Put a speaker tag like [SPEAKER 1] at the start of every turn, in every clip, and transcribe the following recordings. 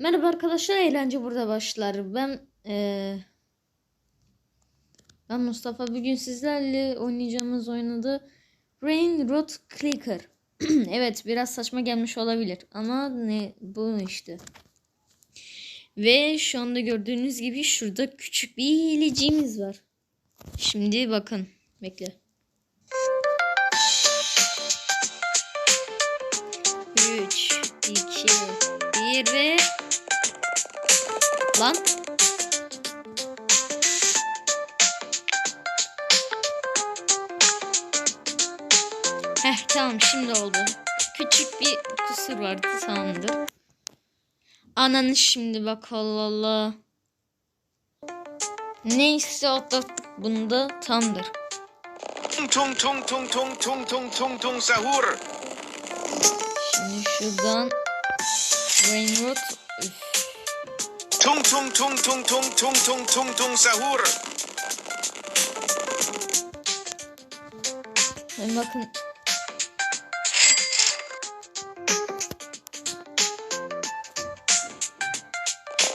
[SPEAKER 1] Merhaba arkadaşlar, eğlence burada başlar. Ben eee, ben Mustafa. Bugün sizlerle oynayacağımız oyunda Rain Road Clicker. evet, biraz saçma gelmiş olabilir ama ne bu işte. Ve şu anda gördüğünüz gibi şurada küçük bir hileciğimiz var. Şimdi bakın, bekle. Lan. Heh tamam şimdi oldu. Küçük bir kusur vardı tamamdır. Ananı şimdi bak Allah Allah. Neyse atlattık bunu da tamdır.
[SPEAKER 2] Tung tung tung tung tung tung tung tung sahur.
[SPEAKER 1] Şimdi şuradan Rainroad üf.
[SPEAKER 2] Tung tung tung tung tung tung tung tung tung sahur.
[SPEAKER 1] Hem bakın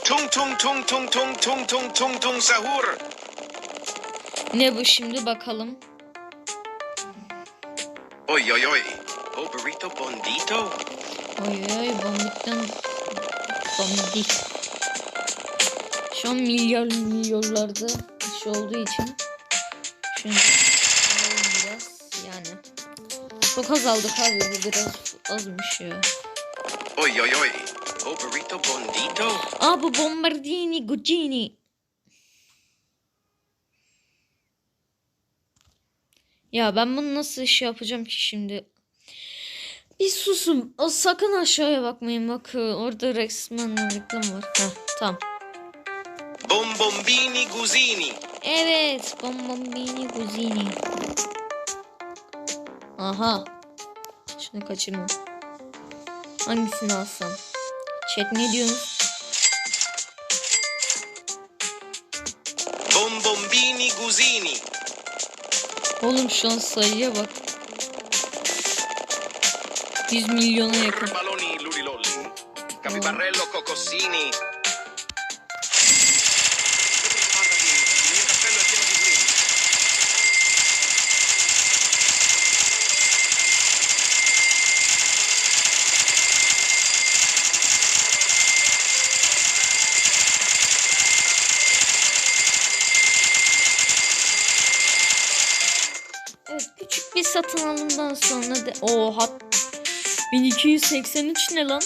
[SPEAKER 2] Tung tung tung tung tung tung tung tung tung sahur.
[SPEAKER 1] ne bu şimdi bakalım.
[SPEAKER 2] Oi oi oi. Oh burrito bondito.
[SPEAKER 1] Oy oy bombikten bombik. Şu an milyar milyonlarda iş olduğu için şimdi alalım biraz yani. Çok az aldık abi bu biraz azmış ya.
[SPEAKER 2] Oi oi oi. Oh burrito bondito.
[SPEAKER 1] Aa bu bombardini guccini. Ya ben bunu nasıl iş yapacağım ki şimdi? Bir susun. O sakın aşağıya bakmayın. Bak orada resmen reklam var. Heh, tamam.
[SPEAKER 2] Bombombini gusini.
[SPEAKER 1] Evet. Bombomini Guzini. Aha. Şunu kaçırma. Hangisini alsam? Chat ne diyorsunuz?
[SPEAKER 2] Bombombini gusini.
[SPEAKER 1] Oğlum şu an sayıya bak. 100 milyona yakın.
[SPEAKER 2] Capibarello cocossini. Il mio cappello è pieno di slim.
[SPEAKER 1] Evet küçük bir satın alımdan sonra de oha 1283 ne lan?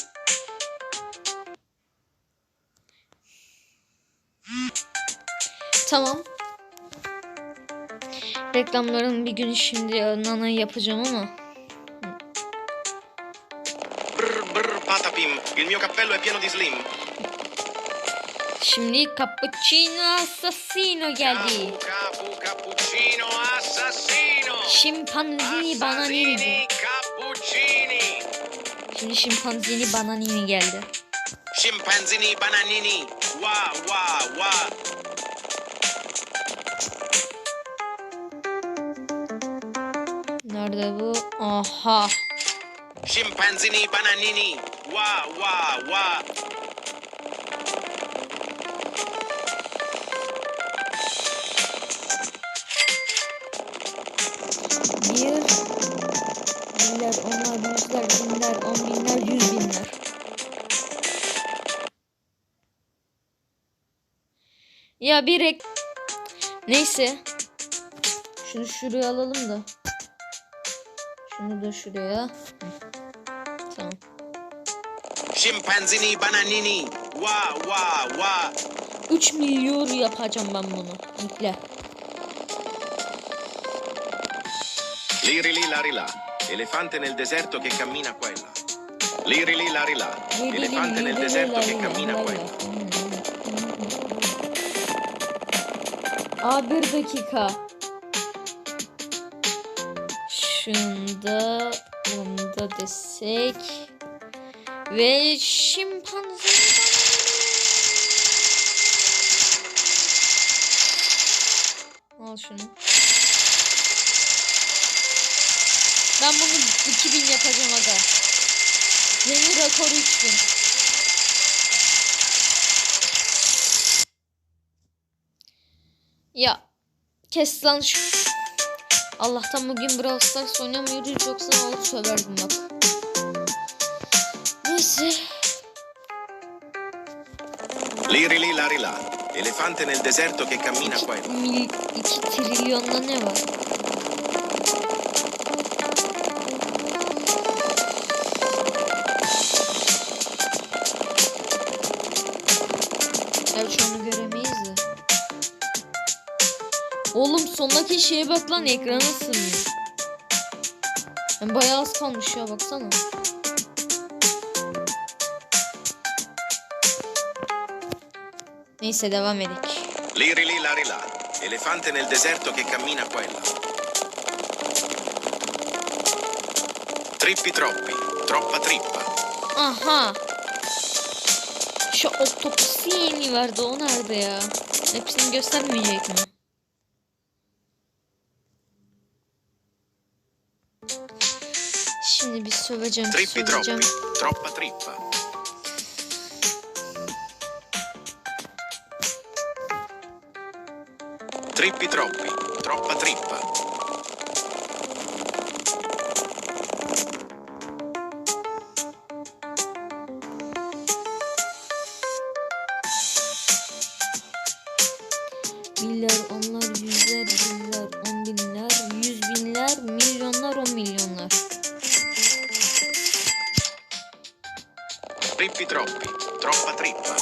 [SPEAKER 1] Tamam. Reklamların bir gün şimdi nana yapacağım ama
[SPEAKER 2] Brr brr patapim. Il mio cappello è pieno di slim.
[SPEAKER 1] şimdi cappuccino assassino geldi.
[SPEAKER 2] Cappuccino assassino.
[SPEAKER 1] Şimpanzini bananini. Şimdi şimpanzini bananini geldi.
[SPEAKER 2] Scimpanzini bananini. Wa wa wa.
[SPEAKER 1] Nerede bu? Aha.
[SPEAKER 2] Scimpanzini bananini. Wa wa wa.
[SPEAKER 1] Bir binler, onlar, yüzler, binler, on binler, yüz binler. Ya bir ek... Neyse. Şunu şuraya alalım da. Şunu da şuraya. Tamam.
[SPEAKER 2] Scimpanzini bananini. Wa wa wa.
[SPEAKER 1] 3 milyon yapacağım ben bunu. Bekle.
[SPEAKER 2] Liri li lari la. Elefante nel deserto che cammina qua e là. Liri li lari la. Elefante nel deserto che cammina qua.
[SPEAKER 1] Aa bir dakika. Şunda bunda desek ve şimpanze Al şunu. Ben bunu 2000 yapacağım aga. Yeni rekoru 3000. Ya kes lan şu. Allah'tan bugün Brawl Stars oynamıyoruz yoksa alıp söverdim bak. Neyse.
[SPEAKER 2] Liri li. Elefante nel deserto che cammina qua.
[SPEAKER 1] 2 trilyonda ne var? Oğlum sondaki şeye bak lan ekrana sığmıyor. Yani bayağı az kalmış ya baksana. Neyse devam edelim.
[SPEAKER 2] Liri li lari la. Elefante nel deserto che cammina qua e là. Trippi troppi. Troppa trippa.
[SPEAKER 1] Aha. Şu otopusu yeni verdi o nerede ya? Hepsini göstermeyecek mi? Şimdi bir söveceğim,
[SPEAKER 2] Trippi
[SPEAKER 1] söveceğim.
[SPEAKER 2] troppi. Troppa trippa. Trippi troppi. Troppa trippa.
[SPEAKER 1] Milyar, onlar,
[SPEAKER 2] Trippi troppi. Troppa trippa.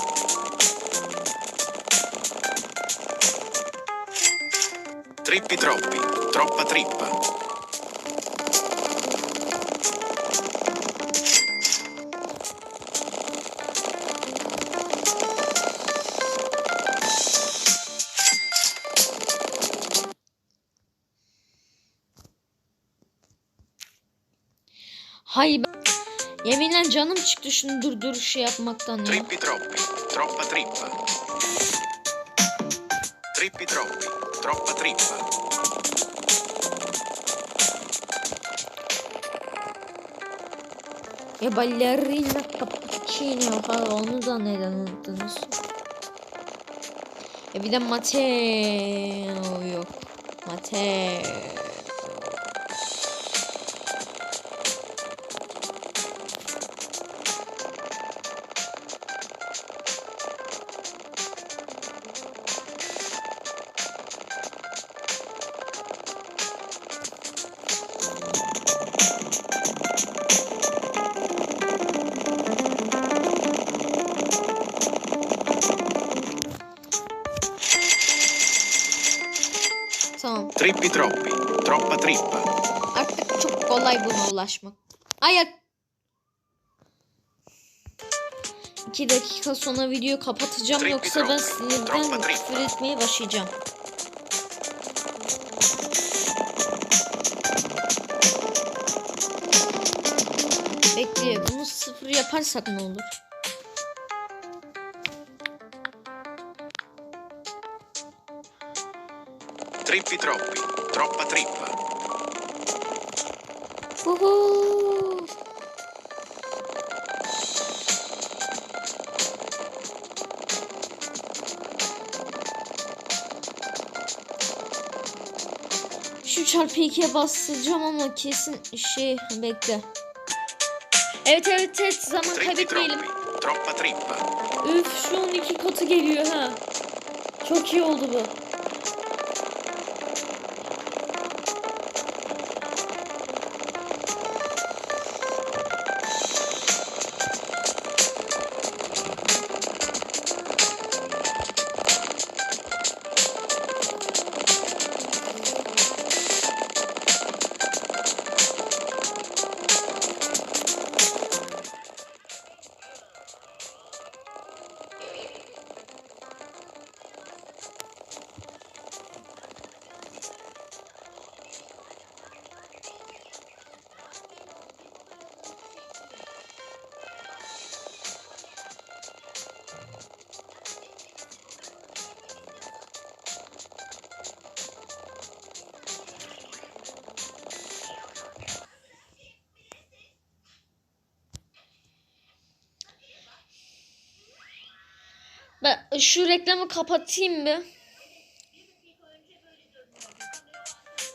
[SPEAKER 2] Trippi troppi. Troppa trippa.
[SPEAKER 1] Hay. Yeminle canım çıktı şunu durdur şey yapmaktan ya.
[SPEAKER 2] Trippi troppi. Troppa trippa. Trippi troppi. Troppa trippa.
[SPEAKER 1] Ya ballerina cappuccino ha onu da neden unuttunuz? Ya bir de Mateo yok. Mateo. Tamam.
[SPEAKER 2] Trippi troppi. Troppa trippa.
[SPEAKER 1] Artık çok kolay buna ulaşmak. Ayak. İki dakika sonra videoyu kapatacağım
[SPEAKER 2] Trippi
[SPEAKER 1] yoksa ben
[SPEAKER 2] troppi,
[SPEAKER 1] sinirden
[SPEAKER 2] troppa
[SPEAKER 1] küfür etmeye başlayacağım. Bekle bunu sıfır yaparsak ne olur?
[SPEAKER 2] Trippi troppi. Troppa trippa.
[SPEAKER 1] Şu çarpı ikiye basacağım ama kesin şey bekle. Evet evet evet zaman
[SPEAKER 2] Trippi
[SPEAKER 1] kaybetmeyelim.
[SPEAKER 2] troppi. Troppa trippa.
[SPEAKER 1] Üf şu an iki katı geliyor ha. Çok iyi oldu bu. Ben şu reklamı kapatayım bir.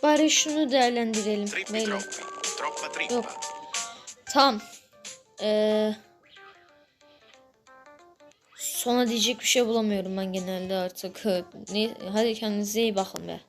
[SPEAKER 1] Bari şunu değerlendirelim. Böyle. Yok. Tamam. Ee, sona diyecek bir şey bulamıyorum ben genelde artık. Ne, hadi kendinize iyi bakın be.